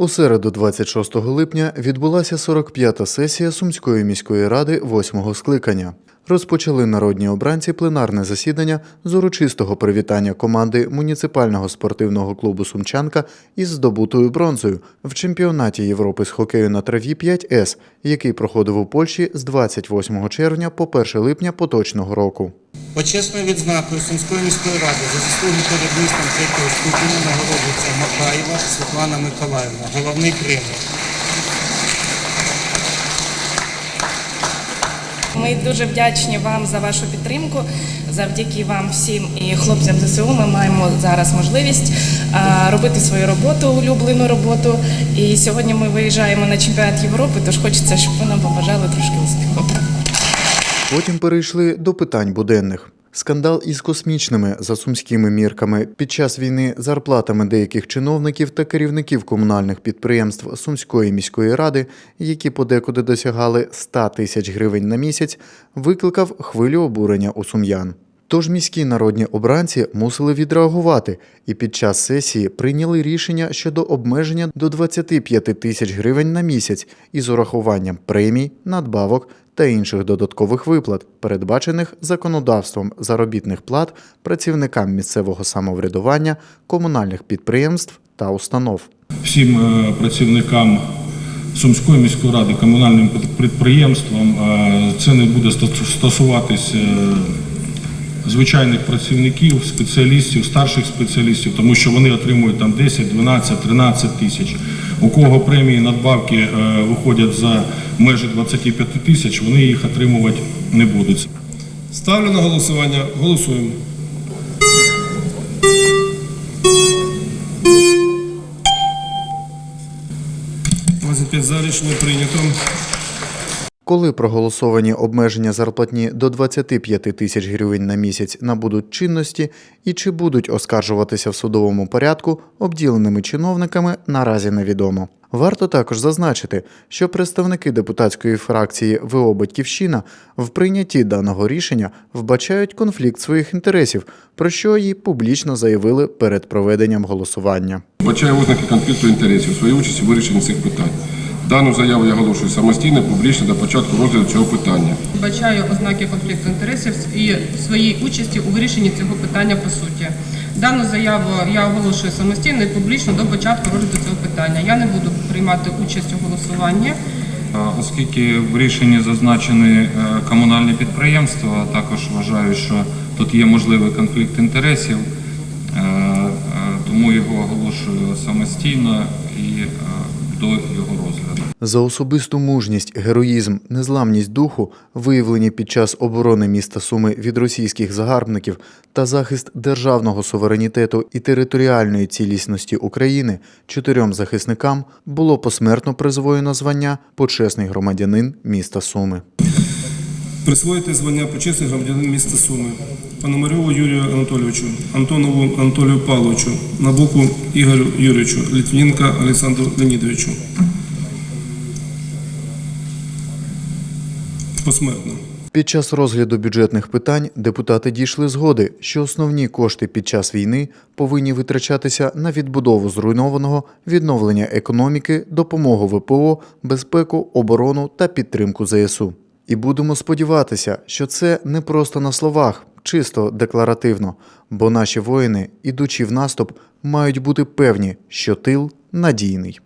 У середу, 26 липня, відбулася 45-та сесія Сумської міської ради восьмого скликання. Розпочали народні обранці пленарне засідання з урочистого привітання команди муніципального спортивного клубу Сумчанка із здобутою бронзою в чемпіонаті Європи з хокею на траві 5С, який проходив у Польщі з 28 червня по 1 липня поточного року. Почесною відзнакою Сумської міської ради за заслуги перед містом третього ступеня нагороджується Макаєва Світлана Миколаївна, головний тренер. Ми дуже вдячні вам за вашу підтримку. Завдяки вам всім і хлопцям ЗСУ ми маємо зараз можливість робити свою роботу, улюблену роботу. І сьогодні ми виїжджаємо на чемпіонат Європи, тож хочеться, щоб ви нам побажали трошки успіху. Потім перейшли до питань буденних. Скандал із космічними за сумськими мірками під час війни зарплатами деяких чиновників та керівників комунальних підприємств Сумської міської ради, які подекуди досягали 100 тисяч гривень на місяць, викликав хвилю обурення у сум'ян. Тож міські народні обранці мусили відреагувати і під час сесії прийняли рішення щодо обмеження до 25 тисяч гривень на місяць із урахуванням премій, надбавок та інших додаткових виплат, передбачених законодавством заробітних плат працівникам місцевого самоврядування, комунальних підприємств та установ. всім е, працівникам Сумської міської ради, комунальним підприємствам. Е, Це не буде стос- стосуватись е, звичайних працівників, спеціалістів, старших спеціалістів, тому що вони отримують там 10, 12, 13 тисяч. У кого премії надбавки е, виходять за межі 25 тисяч, вони їх отримувати не будуть. Ставлю на голосування. Голосуємо. за рішення прийнято. Коли проголосовані обмеження зарплатні до 25 тисяч гривень на місяць набудуть чинності і чи будуть оскаржуватися в судовому порядку обділеними чиновниками, наразі невідомо. Варто також зазначити, що представники депутатської фракції ВО Батьківщина в прийнятті даного рішення вбачають конфлікт своїх інтересів, про що і публічно заявили перед проведенням голосування. Бачаю ознаки конфлікту інтересів, своєї участі в цих питань. Дану заяву я оголошую самостійно, публічно до початку розгляду цього питання. Бачаю ознаки конфлікту інтересів і своїй участі у вирішенні цього питання по суті. Дану заяву я оголошую самостійно і публічно до початку розгляду цього питання. Я не буду приймати участь у голосуванні. Оскільки в рішенні зазначені е, комунальні підприємства, також вважаю, що тут є можливий конфлікт інтересів, е, е, тому його оголошую самостійно і до його розгляду. За особисту мужність, героїзм, незламність духу, виявлені під час оборони міста Суми від російських загарбників та захист державного суверенітету і територіальної цілісності України чотирьом захисникам було посмертно призвоєно звання почесний громадянин міста Суми. Присвоїти звання почесний громадянин міста Суми. Пономарьову Юрію Анатолійовичу, Антонову Анатолію Павловичу, Набоку Ігорю Юрійовичу, Літвінка Олександру Леонідовичу. Посмертно. Під час розгляду бюджетних питань депутати дійшли згоди, що основні кошти під час війни повинні витрачатися на відбудову зруйнованого, відновлення економіки, допомогу ВПО, безпеку, оборону та підтримку ЗСУ. І будемо сподіватися, що це не просто на словах, чисто декларативно, бо наші воїни, ідучи в наступ, мають бути певні, що тил надійний.